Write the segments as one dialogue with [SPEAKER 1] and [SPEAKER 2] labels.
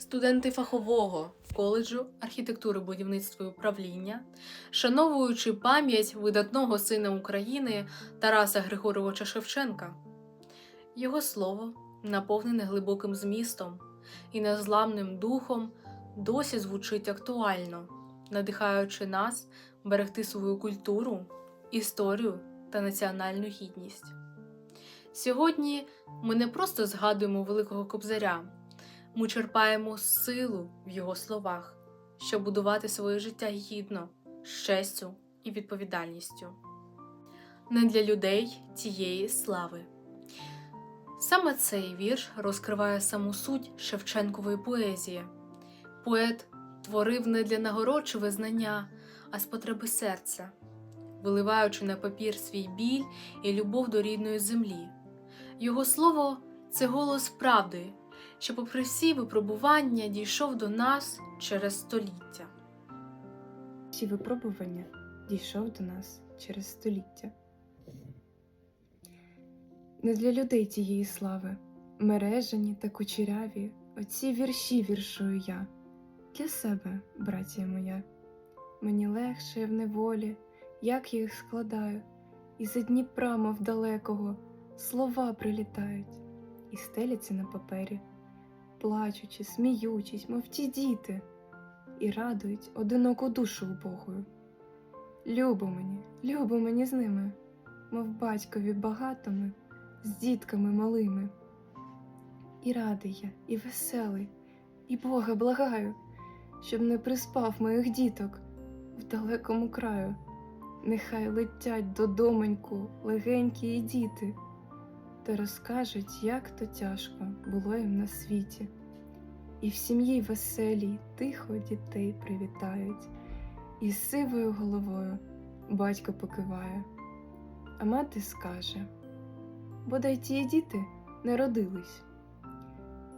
[SPEAKER 1] студенти фахового коледжу архітектури, будівництва і управління, шановуючи пам'ять видатного сина України Тараса Григоровича Шевченка. Його слово, наповнене глибоким змістом і незламним духом, досі звучить актуально, надихаючи нас берегти свою культуру, історію та національну гідність. Сьогодні ми не просто згадуємо великого кобзаря, ми черпаємо силу в його словах, щоб будувати своє життя гідно, з честю і відповідальністю. Не для людей тієї слави. Саме цей вірш розкриває саму суть Шевченкової поезії. Поет творив не для нагород чи визнання, а з потреби серця, виливаючи на папір свій біль і любов до рідної землі. Його слово це голос правди, що, попри всі випробування, дійшов до нас через століття.
[SPEAKER 2] Ці випробування дійшов до нас через століття. Не для людей тієї слави, мережені та кучеряві, оці вірші віршую я. Для себе, братія моя, мені легше в неволі, як я їх складаю, і за Дніпра, мов далекого, слова прилітають і стеляться на папері, плачучи, сміючись, мов ті діти, і радують одиноку душу убогою. Любо мені, любо мені з ними, мов батькові багатими, з дітками малими. І радий я, і веселий, і Бога благаю, щоб не приспав моїх діток в далекому краю. Нехай летять додомоньку легенькі діти, та розкажуть, як то тяжко було їм на світі. І в сім'ї веселій тихо дітей привітають, і сивою головою батько покиває, а мати скаже: бодай ті діти не родились.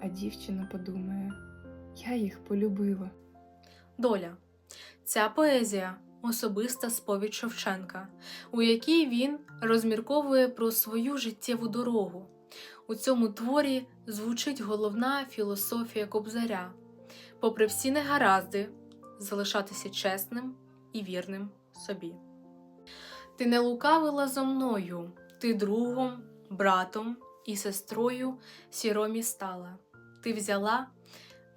[SPEAKER 2] А дівчина подумає, я їх полюбила.
[SPEAKER 1] Доля. Ця поезія особиста сповідь Шевченка, у якій він розмірковує про свою життєву дорогу. У цьому творі звучить головна філософія кобзаря, попри всі негаразди, залишатися чесним і вірним собі. Ти не лукавила зо мною, ти другом, братом і сестрою сіромі стала. Ти взяла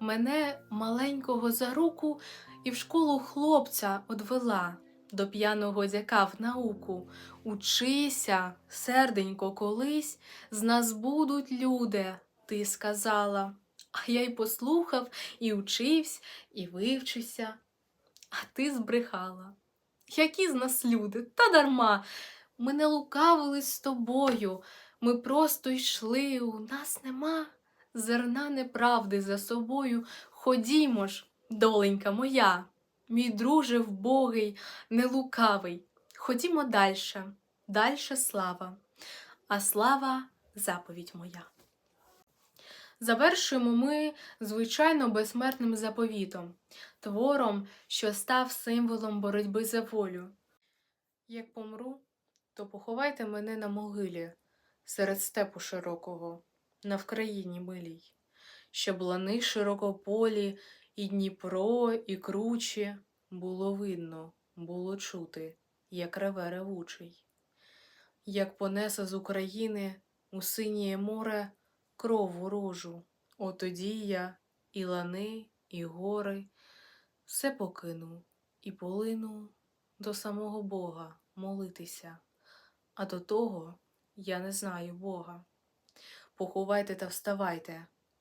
[SPEAKER 1] мене маленького за руку і в школу хлопця одвела до п'яного дяка в науку. Учися, серденько, колись з нас будуть люди, ти сказала. А я й послухав, і учився, і вивчився. А ти збрехала. Які з нас люди? Та дарма. Ми не лукавили з тобою. Ми просто йшли, у нас нема зерна неправди за собою. Ходімо ж, доленька моя, мій друже вбогий, не лукавий. Ходімо дальше, дальше слава, а слава заповідь моя. Завершуємо ми, звичайно, безсмертним заповітом, твором, що став символом боротьби за волю. Як помру, то поховайте мене на могилі серед степу широкого, на Вкраїні милій, щоб лани широкополі, і Дніпро, і кручі було видно, було чути, як реве ревучий. Як понесе з України у синє море кров ворожу, отоді я і лани, і гори, все покину і полину до самого Бога молитися, а до того я не знаю Бога. Поховайте та вставайте,